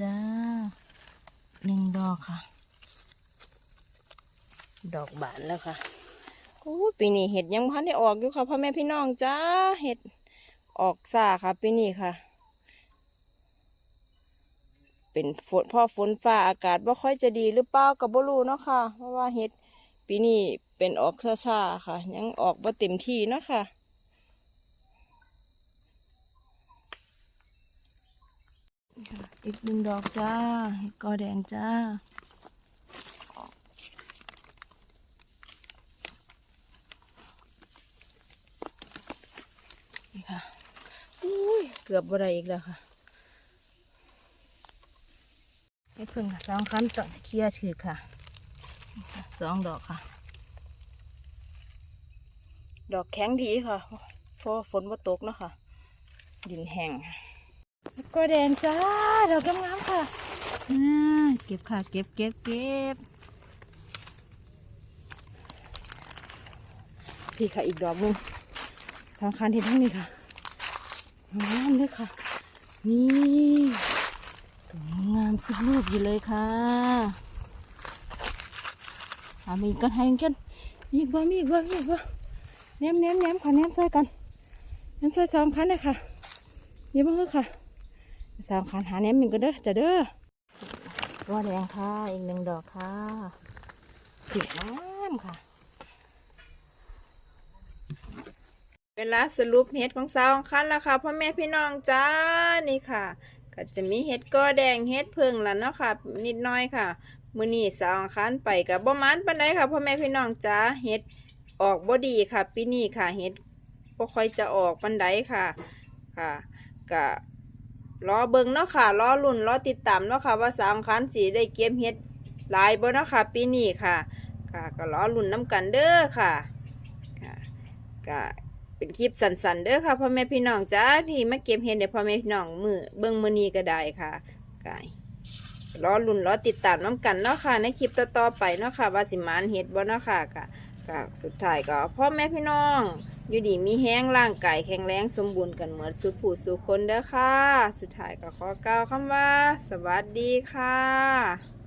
จ้าหนึ่งดอกค่ะ ดอกบานแล้วค่ะโอ้ปีนี้เห็ดยังพันได้ออกอยู่ค่ะพ่อแม่พี่น้องจ้าเห็ดออกซ่าค่ะปีนี้ค่ะ เป็นฝนพ่อฝนฟ้าอากาศว่าค่อยจะดีหรือเปล่ากับบ่รู้เนาะค่ะ เพราะว่าเห็ดปีนี้เป็นออกช้าๆค่ะ ยังออกบ่เต็มที่เนาะค่ะ ค่ะ อีกหนึ่งดอกจ้าเห็ดกอแดงจ้า นี่ค่ะ อุ้ย เกือบบ่ได้อีกแล้วค่ะให้เพิ่งค่ะสองคันต้องเคียถือค่ะ สองดอกค่ะ ดอกแข็งดีค่ะเพราะฝนบ่ตกเนาะค่ะ ดินแห้งค่ะ ก็แดงจ้าดอกงามๆค่ะเก็บค่ะ เก็บเก็บเก็บพี่ค่ะอีกดอกหนึงสำคัญที่ทั้งนี้ค่ะงามเลยค่ะ นี่งามสุดลูกอยู่เลยค่ะอามีกันให้กันมีอีกบ่มีอีกบ่มีอีกบ่แหนมแหนมแหนมขอแหนมใส่กันแหนมใส่สองคันเลยค่ะนี่บ้างค่ะ สามขันหาแหนมหนึ่งก็เด้อจะเด้อว่าแดงค่ะอีกหนึ่งดอกค่ะผิดน้ำค่ะ เวลาสรุปเห็ดของสาวของคันแล้วค่ะพ่อแม่พี่น้องจ้านี่ค่ะ ก็จะมีเห็ดก้อแดงเห็ดเพิงแล้วเนาะค่ะ นิดน้อยค่ะมือนี้สาวของคันไปกับบ่มันปานใดค่ะพ่อแม่พี่น้องจ้าเห็ดออกบ่ดีค่ะปีนี้ค่ะเห็ดบ่ค่อยจะออกปานใดค่ะค่ะก็ รอเบิ่งเนาะค่ะรอลุ่นรอติดตามเนาะค่ะว่าสามคันสีได้เก็บเห็ดหลายบ่เนาะค่ะปีนี้ค่ะ ค่ะก็รอลุ่นน้ำกันเด้อค่ะค่ะก็เป็นคลิปสั้นๆเด้อค่ะพ่อแม่พี่น้องจ้าที่มาเก็บเห็ดในพ่อแม่พี่น้องมือเบิ่งมือนี้ก็ได้ค่ะก็รอลุ่นรอติดตามน้ำกันเนาะค่ะในคลิปต่อๆไปเนาะค่ะว่าสิมานเห็ดบ่เนาะค่ะก็สุดท้ายก็พ่อแม่พี่น้อง อยู่ดีมีแห้งร่างกายแข็งแรงสมบูรณ์กันเหมือนสุผู้สุคนเด้อค่ะ สุดท้ายก็ขอกล่าวคำว่า สวัสดีค่ะ